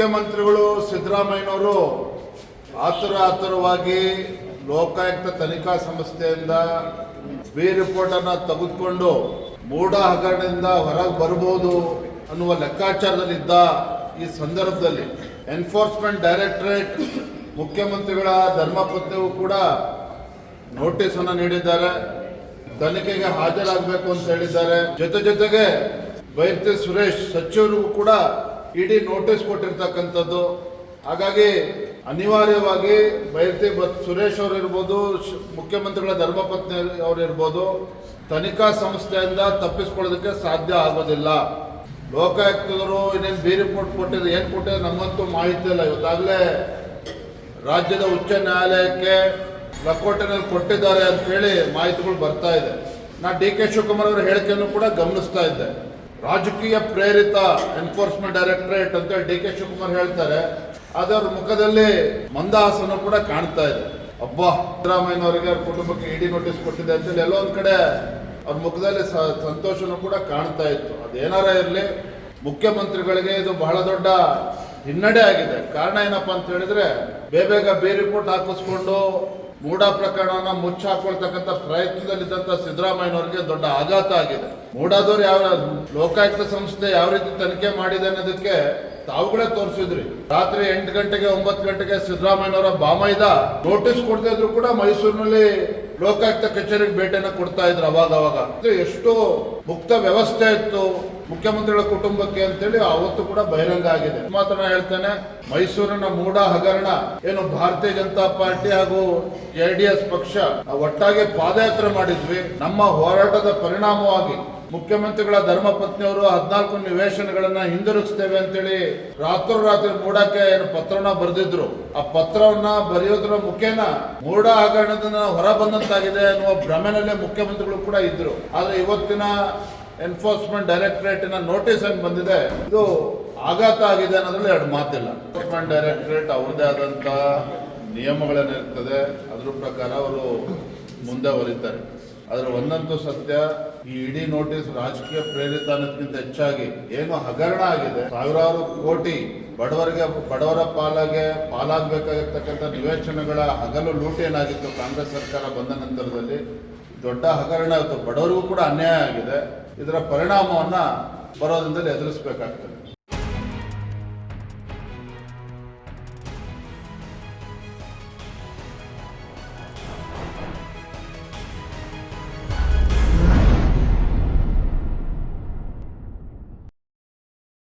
ಮುಖ್ಯಮಂತ್ರಿಗಳು ಸಿದ್ದರಾಮಯ್ಯನವರು ಆತುರ ಆತುರವಾಗಿ ಲೋಕಾಯುಕ್ತ ತನಿಖಾ ಸಂಸ್ಥೆಯಿಂದ ಬಿ ರಿಪೋರ್ಟ್ ಅನ್ನ ತೆಗೆದುಕೊಂಡು ಮೂಢ ಹಗರಣದಿಂದ ಹೊರಗೆ ಬರಬಹುದು ಅನ್ನುವ ಲೆಕ್ಕಾಚಾರದಲ್ಲಿದ್ದ ಈ ಸಂದರ್ಭದಲ್ಲಿ ಎನ್ಫೋರ್ಸ್ಮೆಂಟ್ ಡೈರೆಕ್ಟರೇಟ್ ಮುಖ್ಯಮಂತ್ರಿಗಳ ಧರ್ಮಪತ್ನಿಗೂ ಕೂಡ ನೋಟಿಸ್ ಅನ್ನು ನೀಡಿದ್ದಾರೆ. ತನಿಖೆಗೆ ಹಾಜರಾಗಬೇಕು ಅಂತ ಹೇಳಿದ್ದಾರೆ. ಜೊತೆ ಜೊತೆಗೆ ಬೈರ್ತಿ ಸುರೇಶ್ ಸಚಿವರಿಗೂ ಕೂಡ ಇಡೀ ನೋಟಿಸ್ ಕೊಟ್ಟಿರ್ತಕ್ಕಂಥದ್ದು. ಹಾಗಾಗಿ ಅನಿವಾರ್ಯವಾಗಿ ಬೈರ್ತಿ ಬತ್ ಸುರೇಶ್ ಅವರು ಇರ್ಬೋದು ಮುಖ್ಯಮಂತ್ರಿಗಳ ಧರ್ಮಪತ್ನಿ ಅವರು ಇರ್ಬೋದು, ತನಿಖಾ ಸಂಸ್ಥೆಯಿಂದ ತಪ್ಪಿಸ್ಕೊಳ್ಳೋದಕ್ಕೆ ಸಾಧ್ಯ ಆಗೋದಿಲ್ಲ. ಲೋಕಾಯುಕ್ತದವರು ಇನ್ನೇನು ಬಿ ರಿಪೋರ್ಟ್ ಕೊಟ್ಟಿದ್ದು ಏನು ಕೊಟ್ಟಿದ್ದು ನಮ್ಮಂತೂ ಮಾಹಿತಿ ಇಲ್ಲ. ಇವತ್ತಾಗಲೇ ರಾಜ್ಯದ ಉಚ್ಚ ನ್ಯಾಯಾಲಯಕ್ಕೆ ಲಕೋಟೆನಲ್ಲಿ ಕೊಟ್ಟಿದ್ದಾರೆ ಅಂತ ಹೇಳಿ ಮಾಹಿತಿಗಳು ಬರ್ತಾ ಇದೆ. ನಾ ಡಿ ಕೆ ಶಿವಕುಮಾರ್ ಅವರ ಹೇಳಿಕೆಯನ್ನು ಕೂಡ ಗಮನಿಸ್ತಾ ಇದ್ದೆ. ರಾಜಕೀಯ ಪ್ರೇರಿತ ಎನ್ಫೋರ್ಸ್ಮೆಂಟ್ ಡೈರೆಕ್ಟರೇಟ್ ಅಂತ ಡಿ ಕೆ ಶಿವಕುಮಾರ್ ಹೇಳ್ತಾರೆ. ಅದರ ಮುಖದಲ್ಲಿ ಮಂದಹಾಸನ ಕೂಡ ಕಾಣ್ತಾ ಇದೆ. ಅಬ್ಬಾ, ಸಿದ್ದರಾಮಯ್ಯನವರಿಗೆ ಕುಟುಂಬಕ್ಕೆ ಇಡಿ ನೋಟಿಸ್ ಕೊಟ್ಟಿದೆ ಅಂತೇಳಿ ಎಲ್ಲೋ ಒಂದು ಕಡೆ ಅವ್ರ ಮುಖದಲ್ಲಿ ಸಂತೋಷನೂ ಕೂಡ ಕಾಣ್ತಾ ಇತ್ತು. ಅದೇನಾರ ಇರಲಿ, ಮುಖ್ಯಮಂತ್ರಿಗಳಿಗೆ ಇದು ಬಹಳ ದೊಡ್ಡ ಹಿನ್ನಡೆ ಆಗಿದೆ. ಕಾರಣ ಏನಪ್ಪಾ ಅಂತ ಹೇಳಿದ್ರೆ ಬೇಬೇಗ ಬೇರೆ ರಿಪೋರ್ಟ್ ಹಾಕಿಸ್ಕೊಂಡು ಮೂಢ ಪ್ರಕರಣವನ್ನ ಮುಚ್ಚಾಕೊಳ್ತಕ್ಕಂಥ ಪ್ರಯತ್ನದಲ್ಲಿದ್ದಂಥ ಸಿದ್ದರಾಮಯ್ಯನವರಿಗೆ ದೊಡ್ಡ ಆಘಾತ ಆಗಿದೆ. ಮೂಡಾದವ್ರು ಯಾವ ಲೋಕಾಯುಕ್ತ ಸಂಸ್ಥೆ ಯಾವ ರೀತಿ ತನಿಖೆ ಮಾಡಿದೆ ಅನ್ನೋದಕ್ಕೆ ತಾವುಗಳೇ ತೋರಿಸಿದ್ರಿ. ರಾತ್ರಿ ಎಂಟು ಗಂಟೆಗೆ, ಒಂಬತ್ತು ಗಂಟೆಗೆ ಸಿದ್ದರಾಮಯ್ಯನವರ ಬಾಮೈದ ನೋಟಿಸ್ ಕೊಡ್ತಾ ಇದ್ರು ಕೂಡ ಮೈಸೂರಿನಲ್ಲಿ ಲೋಕಾಯುಕ್ತ ಕಚೇರಿಗೆ ಭೇಟಿಯನ್ನು ಕೊಡ್ತಾ ಇದ್ರು ಅವಾಗ ಅವಾಗ. ಎಷ್ಟು ಮುಕ್ತ ವ್ಯವಸ್ಥೆ ಇತ್ತು ಮುಖ್ಯಮಂತ್ರಿಗಳ ಕುಟುಂಬಕ್ಕೆ ಅಂತೇಳಿ ಅವತ್ತು ಕೂಡ ಬಹಿರಂಗ ಆಗಿದೆ. ಮಾತ್ರ ಹೇಳ್ತೇನೆ, ಮೈಸೂರಿನ ಮೂಡ ಹಗರಣ ಏನು ಭಾರತೀಯ ಜನತಾ ಪಾರ್ಟಿ ಹಾಗೂ ಜೆಡಿಎಸ್ ಪಕ್ಷ ಒಟ್ಟಾಗಿ ಪಾದಯಾತ್ರೆ ಮಾಡಿದ್ವಿ. ನಮ್ಮ ಹೋರಾಟದ ಪರಿಣಾಮವಾಗಿ ಮುಖ್ಯಮಂತ್ರಿಗಳ ಧರ್ಮಪತ್ನಿಯವರು ಹದಿನಾಲ್ಕು ನಿವೇಶನಗಳನ್ನ ಹಿಂದಿರುಗಿಸ್ತೇವೆ ಅಂತೇಳಿ ರಾತ್ರೋರಾತ್ರಿ ಮೂಡಕ್ಕೆ ಏನು ಪತ್ರವನ್ನ ಬರೆದಿದ್ರು. ಆ ಪತ್ರವನ್ನ ಬರೆಯೋದ್ರ ಮುಖೇನ ಮೂಡ ಹಗರಣದಿಂದ ಹೊರ ಬಂದಂತಾಗಿದೆ ಅನ್ನುವ ಭ್ರಮೆನಲ್ಲೇ ಮುಖ್ಯಮಂತ್ರಿಗಳು ಕೂಡ ಇದ್ರು. ಆದ್ರೆ ಇವತ್ತಿನ ಎನ್ಫೋರ್ಸ್ಮೆಂಟ್ ಡೈರೆಕ್ಟರೇಟಿನ ನೋಟಿಸ್ ಏನು ಬಂದಿದೆ, ಇದು ಆಘಾತ ಆಗಿದೆ ಅನ್ನೋದ್ರಲ್ಲಿ ಎರಡು ಮಾತಿಲ್ಲ. ಎನ್ಫೋರ್ಸ್ಮೆಂಟ್ ಡೈರೆಕ್ಟರೇಟ್ ಅವ್ರದ್ದೇ ಆದಂತ ನಿಯಮಗಳೇನಿರ್ತದೆ ಅದ್ರ ಪ್ರಕಾರ ಅವರು ಮುಂದೆ ಹೊರಿತಾರೆ. ಅದರ ಒಂದಂತು ಸತ್ಯ, ಈ ಇಡೀ ನೋಟಿಸ್ ರಾಜಕೀಯ ಪ್ರೇರಿತ ಅನ್ನೋದಕ್ಕಿಂತ ಹೆಚ್ಚಾಗಿ ಏನು ಹಗರಣ ಆಗಿದೆ, ಸಾವಿರಾರು ಕೋಟಿ ಬಡವರಿಗೆ, ಬಡವರ ಪಾಲಾಗೆ ಪಾಲಾಗಬೇಕಾಗಿರ್ತಕ್ಕಂಥ ನಿವೇಶನಗಳ ಹಗಲು ಲೂಟಿ ಏನಾಗಿತ್ತು ಕಾಂಗ್ರೆಸ್ ಸರ್ಕಾರ ಬಂದ ನಂತರದಲ್ಲಿ. ದೊಡ್ಡ ಹಗರಣ ಆಯಿತು. ಬಡವರಿಗೂ ಕೂಡ ಅನ್ಯಾಯ ಆಗಿದೆ. ಇದರ ಪರಿಣಾಮವನ್ನು ಬರೋದ್ರಿಂದ ಎದುರಿಸಬೇಕಾಗ್ತದೆ.